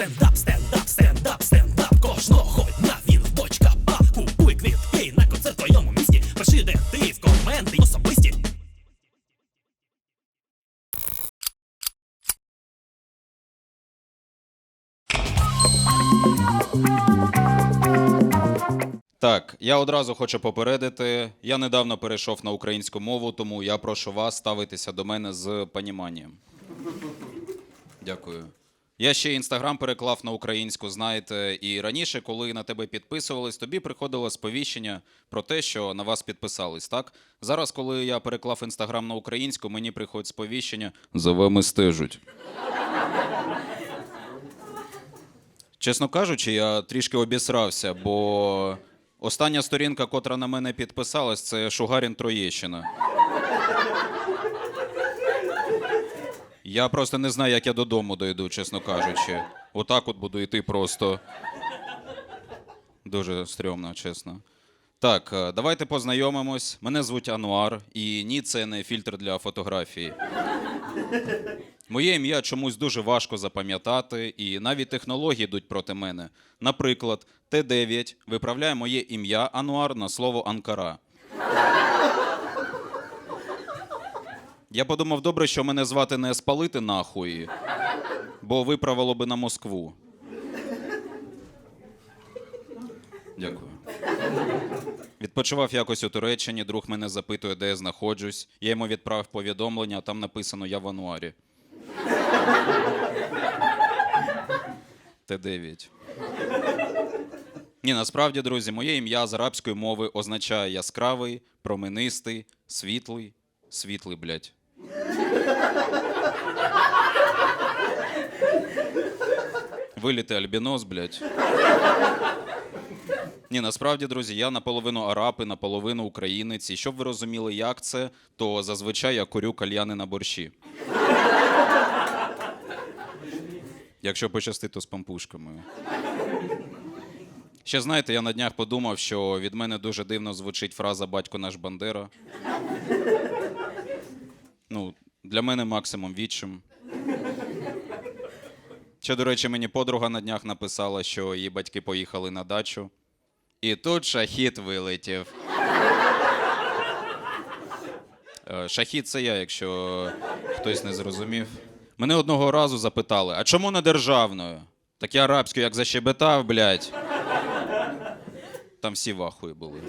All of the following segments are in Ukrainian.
Стендап, стендап, стендап, стендап. Кожного дня він в бочка пап. Купуй квітки на концерт в твоєму місті. Пиши, де ти в коменти особисті. Так, я одразу хочу попередити. Я недавно перейшов на українську мову, тому я прошу вас ставитися до мене з поніманням. Дякую. Я ще інстаграм переклав на українську, знаєте, і раніше, коли на тебе підписувались, тобі приходило сповіщення про те, що на вас підписались, так? Зараз, коли я переклав інстаграм на українську, мені приходить сповіщення за вами стежуть. Чесно кажучи, я трішки обісрався, бо остання сторінка, котра на мене підписалась, це Шугарін Троєщина. Я просто не знаю, як я додому дойду, чесно кажучи. Отак от буду йти просто. Дуже стрьомно, чесно. Так, е, давайте познайомимось. Мене звуть Ануар, і ні, це не фільтр для фотографії. Моє ім'я чомусь дуже важко запам'ятати, і навіть технології йдуть проти мене. Наприклад, Т9 виправляє моє ім'я Ануар на слово Анкара. Я подумав, добре, що мене звати не спалити нахуй, бо виправило би на Москву. Дякую. Відпочивав якось у Туреччині, друг мене запитує, де я знаходжусь. Я йому відправив повідомлення, а там написано Я в Ануарі. Т9. Ні, насправді, друзі, моє ім'я з арабської мови означає яскравий, променистий, світлий, світлий, блядь. Виліти альбінос, блядь. Ні, насправді, друзі, я наполовину араб і наполовину українець. І щоб ви розуміли, як це, то зазвичай я курю кальяни на борщі. Якщо пощастить, то з пампушками. Ще знаєте, я на днях подумав, що від мене дуже дивно звучить фраза Батько наш Бандера. Ну, для мене максимум відчим. Ще, до речі, мені подруга на днях написала, що її батьки поїхали на дачу. І тут шахіт вилетів. Е, Шахіт це я, якщо хтось не зрозумів. Мене одного разу запитали: а чому не державною? Так я арабською як защебетав, блядь. Там всі в були.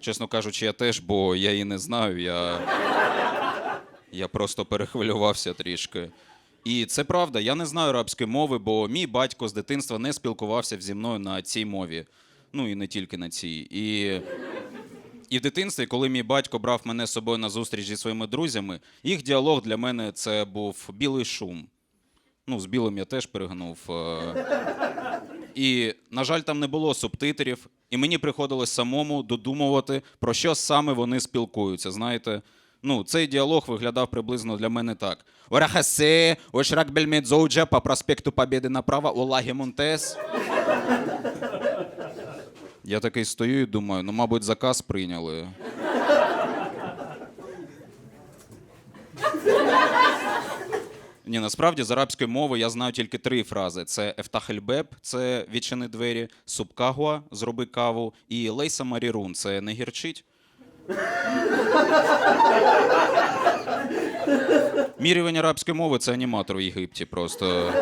Чесно кажучи, я теж, бо я її не знаю. Я, я просто перехвилювався трішки. І це правда, я не знаю арабської мови, бо мій батько з дитинства не спілкувався зі мною на цій мові. Ну і не тільки на цій. І, і в дитинстві, коли мій батько брав мене з собою на зустріч зі своїми друзями, їх діалог для мене це був білий шум. Ну, з білим я теж перегнув. е. І, на жаль, там не було субтитрів, і мені приходилось самому додумувати, про що саме вони спілкуються. Знаєте, ну, цей діалог виглядав приблизно для мене так: Орахасе, Ошрак Бельмедзоуджа по проспекту Побєди направо, Олагі Монтес. Я такий стою і думаю, ну, мабуть, заказ прийняли. Ні, насправді з арабської мови я знаю тільки три фрази: це Ефтахельбеб, це відчини двері, Субкагуа, зроби каву, і Лейса Марірун, це не гірчить. Рівень арабської мови це аніматор в Єгипті просто.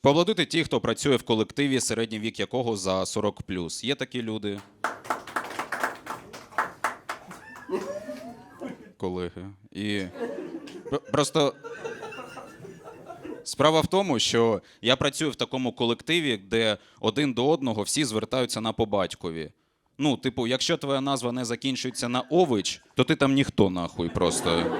Поаплодуйте ті, хто працює в колективі, середній вік якого за 40 Є такі люди. Колеги. І просто справа в тому, що я працюю в такому колективі, де один до одного всі звертаються на побатькові. Ну, типу, якщо твоя назва не закінчується на ович, то ти там ніхто нахуй просто.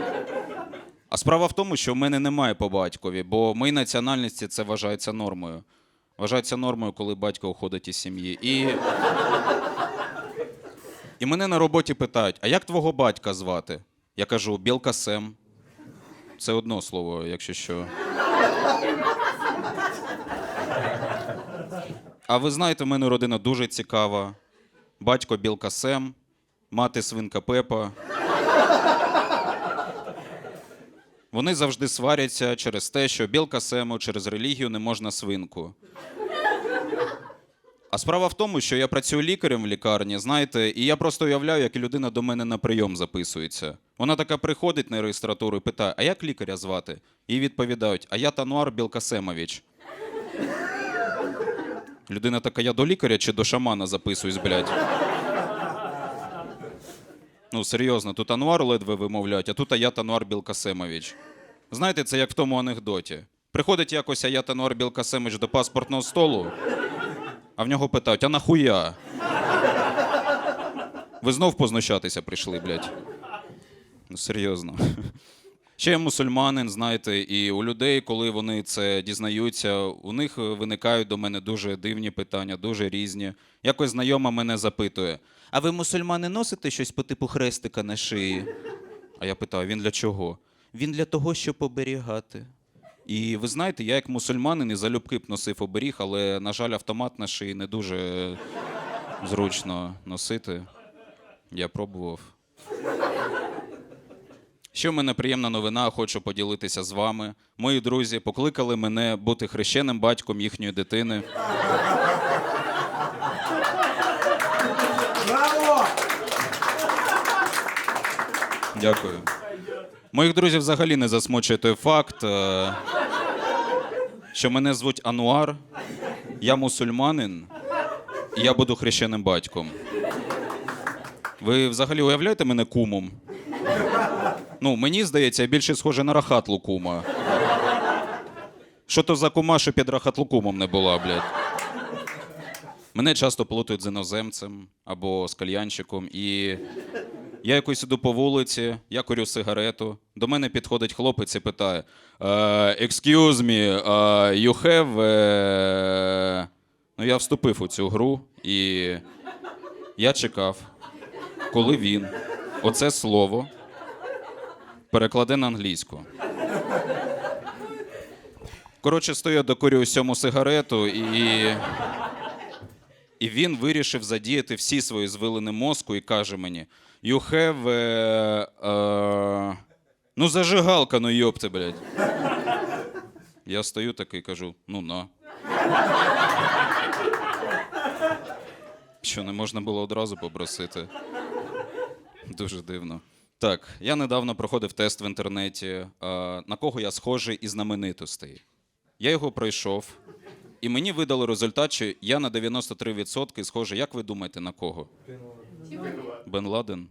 А справа в тому, що в мене немає по батькові, бо в моїй національності це вважається нормою. Вважається нормою, коли батько уходить із сім'ї. І... І мене на роботі питають: а як твого батька звати? Я кажу, Білка Сем. Це одно слово, якщо що. А ви знаєте, в мене родина дуже цікава. Батько Білка Сем, мати свинка Пепа. Вони завжди сваряться через те, що білка сему через релігію не можна свинку. А справа в тому, що я працюю лікарем в лікарні, знаєте, і я просто уявляю, як людина до мене на прийом записується. Вона така приходить на реєстратуру і питає: а як лікаря звати? Їй відповідають: а я Тануар Білкасемович. Людина така, я до лікаря чи до шамана записуюсь, блядь. Ну, серйозно, тут Ануар ледве вимовляють, а тут Аят Ануар Білкасемович. Знаєте, це як в тому анекдоті. Приходить якось Аят Ануар Білкасемович до паспортного столу, а в нього питають: а нахуя? Ви знов познущатися прийшли, блядь. Ну, серйозно. Ще мусульманин, знаєте, і у людей, коли вони це дізнаються, у них виникають до мене дуже дивні питання, дуже різні. Якось знайома мене запитує: А ви мусульмани носите щось по типу хрестика на шиї? А я питаю: він для чого? Він для того, щоб оберігати. І ви знаєте, я як мусульманин і залюбки б носив оберіг, але, на жаль, автомат на шиї не дуже зручно носити. Я пробував. Ще в мене приємна новина, хочу поділитися з вами. Мої друзі покликали мене бути хрещеним батьком їхньої дитини. Браво! Дякую. Моїх друзів взагалі не засмучує той факт, е, що мене звуть Ануар, я мусульманин, і я буду хрещеним батьком. Ви взагалі уявляєте мене кумом? Ну, мені здається, більше схоже на рахатлу кума. Що то за кума, що під рахатлукумом не була, блядь. Мене часто плутають з іноземцем або з кальянщиком, і я якось іду по вулиці, я курю сигарету. До мене підходить хлопець і питає: «Е, Excuse me, е, you have... е?» Ну, я вступив у цю гру, і я чекав, коли він оце слово перекладе на англійську. Коротше, стою, докурюю сьому сигарету, і, і він вирішив задіяти всі свої звилини мозку і каже мені: You have. е, е, Ну, зажигалка, ну йопте, блядь. Я стою такий кажу: ну на. Що не можна було одразу попросити. Дуже дивно. Так, я недавно проходив тест в інтернеті, е, на кого я схожий із знаменитостей. Я його пройшов, і мені видали результат, що я на 93% схожий. Як ви думаєте, на кого? Бен Ладен?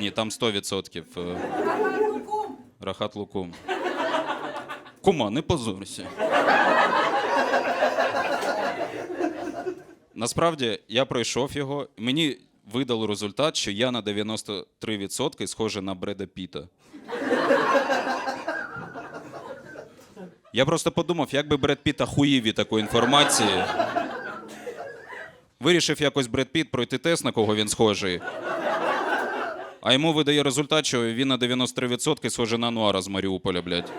Ні, там 100%. е, Рахат Лукум. Кума, не позорся. Насправді я пройшов його, мені видали результат, що я на 93% схожий на Бреда Піта. Я просто подумав, як би Бред Піт ахуїв від такої інформації. Вирішив якось Бред Піт пройти тест, на кого він схожий. А йому видає результат, що він на 93% схожий на Ануара з Маріуполя, блядь.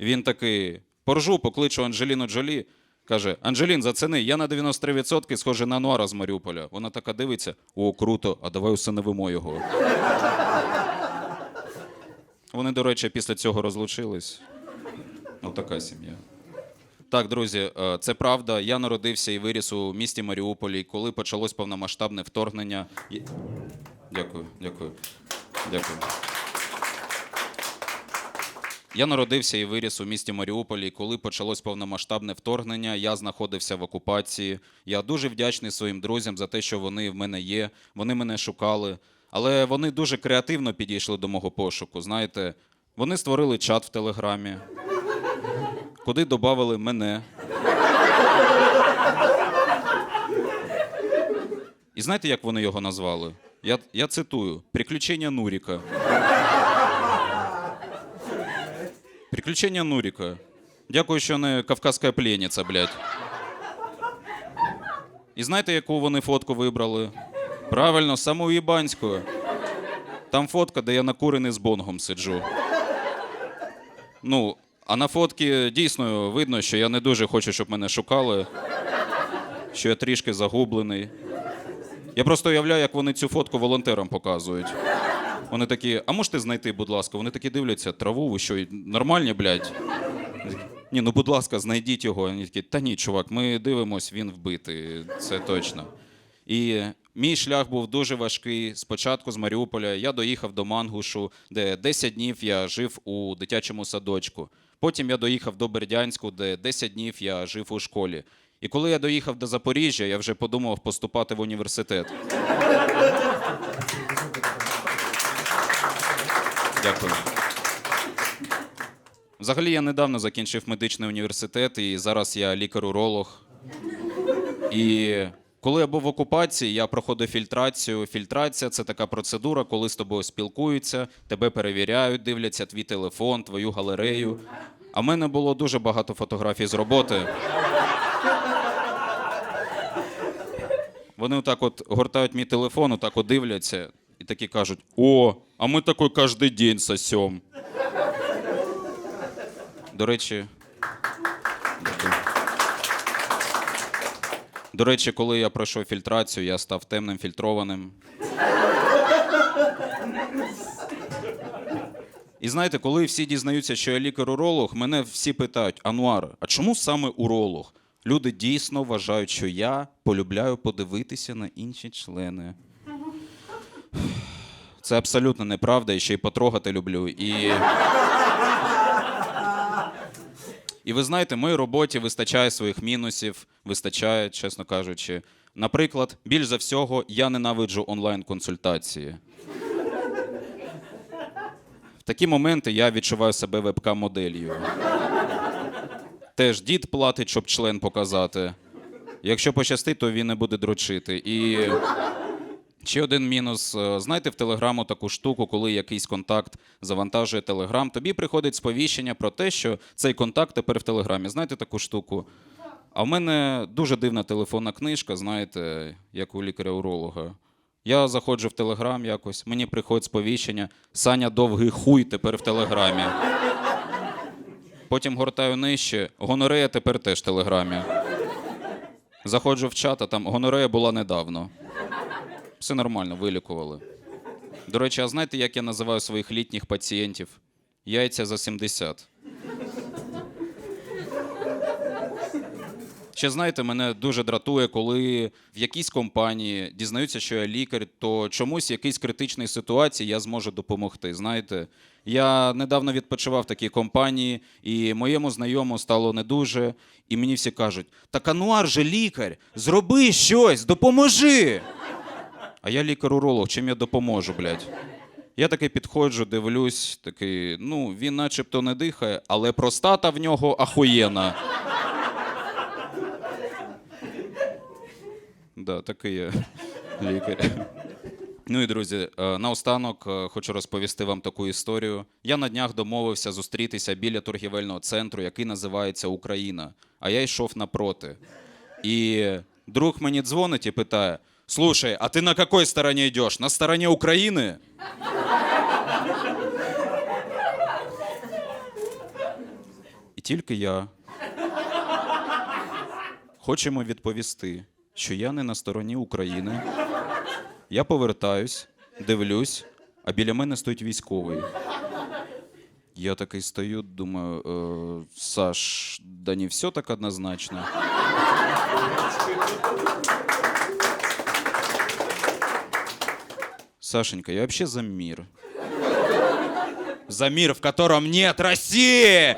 Він такий: поржу, покличу Анджеліну Джолі. Каже: Анджелін, зацени, я на 93% схожий на Ануара з Маріуполя. Вона така дивиться: о, круто, а давай усиновимо його. Вони, до речі, після цього розлучились. Ну, така сім'я. Так, друзі, е, це правда. Я народився і виріс у місті Маріуполі. Коли почалось повномасштабне вторгнення. Дякую, дякую. Дякую. Я народився і виріс у місті Маріуполі. Коли почалось повномасштабне вторгнення, я знаходився в окупації. Я дуже вдячний своїм друзям за те, що вони в мене є. Вони мене шукали. Але вони дуже креативно підійшли до мого пошуку. Знаєте, вони створили чат в Телеграмі, куди додали мене. І знаєте, як вони його назвали? Я, я цитую: Приключення Нуріка. Приключення Нуріка. Дякую, що не кавказька пленниця, блядь. І знаєте, яку вони фотку вибрали? Правильно, саму Єбанську. Там фотка, де я накурений з бонгом сиджу. Ну, а на фотці дійсно видно, що я не дуже хочу, щоб мене шукали, що я трішки загублений. Я просто уявляю, як вони цю фотку волонтерам показують. Вони такі, а можете знайти, будь ласка? Вони такі дивляться, траву, ви що, нормальні, блядь? Ні, ну будь ласка, знайдіть його. Вони такі, та ні, чувак, ми дивимось, він вбитий, це точно. І мій шлях був дуже важкий. Спочатку з Маріуполя я доїхав до Мангушу, де 10 днів я жив у дитячому садочку. Потім я доїхав до Бердянську, де 10 днів я жив у школі. І коли я доїхав до Запоріжжя, я вже подумав поступати в університет. Дякую. Взагалі, я недавно закінчив медичний університет, і зараз я лікар-уролог. І коли я був в окупації, я проходив фільтрацію. Фільтрація це така процедура, коли з тобою спілкуються, тебе перевіряють, дивляться твій телефон, твою галерею. А в мене було дуже багато фотографій з роботи. Вони отак от гортають мій телефон, отак от дивляться і такі кажуть: О, а ми такой кожен день сосем. До речі. До речі, коли я пройшов фільтрацію, я став темним фільтрованим. І знаєте, коли всі дізнаються, що я лікар-уролог, мене всі питають: Ануар, а чому саме уролог? Люди дійсно вважають, що я полюбляю подивитися на інші члени. Це абсолютно неправда, і ще й потрогати люблю. І... І ви знаєте, в моїй роботі вистачає своїх мінусів, вистачає, чесно кажучи. Наприклад, більш за всього я ненавиджу онлайн-консультації. В такі моменти я відчуваю себе вебкам-моделлю. Теж дід платить, щоб член показати. Якщо пощастить, то він не буде дрочити. І ще один мінус. Е, Знаєте, в Телеграму таку штуку, коли якийсь контакт завантажує Телеграм, тобі приходить сповіщення про те, що цей контакт тепер в Телеграмі. Знаєте таку штуку? А в мене дуже дивна телефонна книжка, знаєте, як у лікаря-уролога. Я заходжу в Телеграм якось, мені приходить сповіщення, Саня довгий хуй тепер в Телеграмі. Потім гортаю нижче, гонорея тепер теж в Телеграмі. Заходжу в чат, а там гонорея була недавно. Все нормально, вилікували. До речі, а знаєте, як я називаю своїх літніх пацієнтів? Яйця за 70. Ще знаєте, мене дуже дратує, коли в якійсь компанії дізнаються, що я лікар, то чомусь в якійсь критичній ситуації я зможу допомогти. Знаєте, я недавно відпочивав в такій компанії, і моєму знайому стало не дуже. І мені всі кажуть: так Ануар же лікар, зроби щось, допоможи. А я лікар-уролог, чим я допоможу, блядь? Я таки підходжу, дивлюсь, такий, ну, він начебто не дихає, але простата в нього ахуєна. Да, такий я лікар. Ну і друзі, е, наостанок е, хочу розповісти вам таку історію. Я на днях домовився зустрітися біля торгівельного центру, який називається Україна. А я йшов напроти. І друг мені дзвонить і питає: Слушай, а ти на якій стороні йдеш? На стороні України? І тільки я хочемо відповісти, що я не на стороні України. Я повертаюсь, дивлюсь, а біля мене стоїть військовий. Я такий стою, думаю, е, Саш, да не все так однозначно. Сашенька, я вообще за мир. За мир, в котором нет Росії!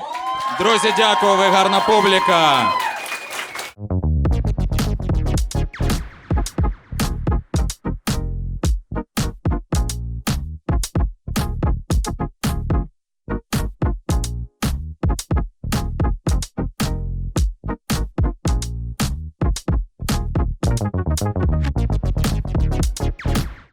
Друзі, дякую, ви гарна публіка.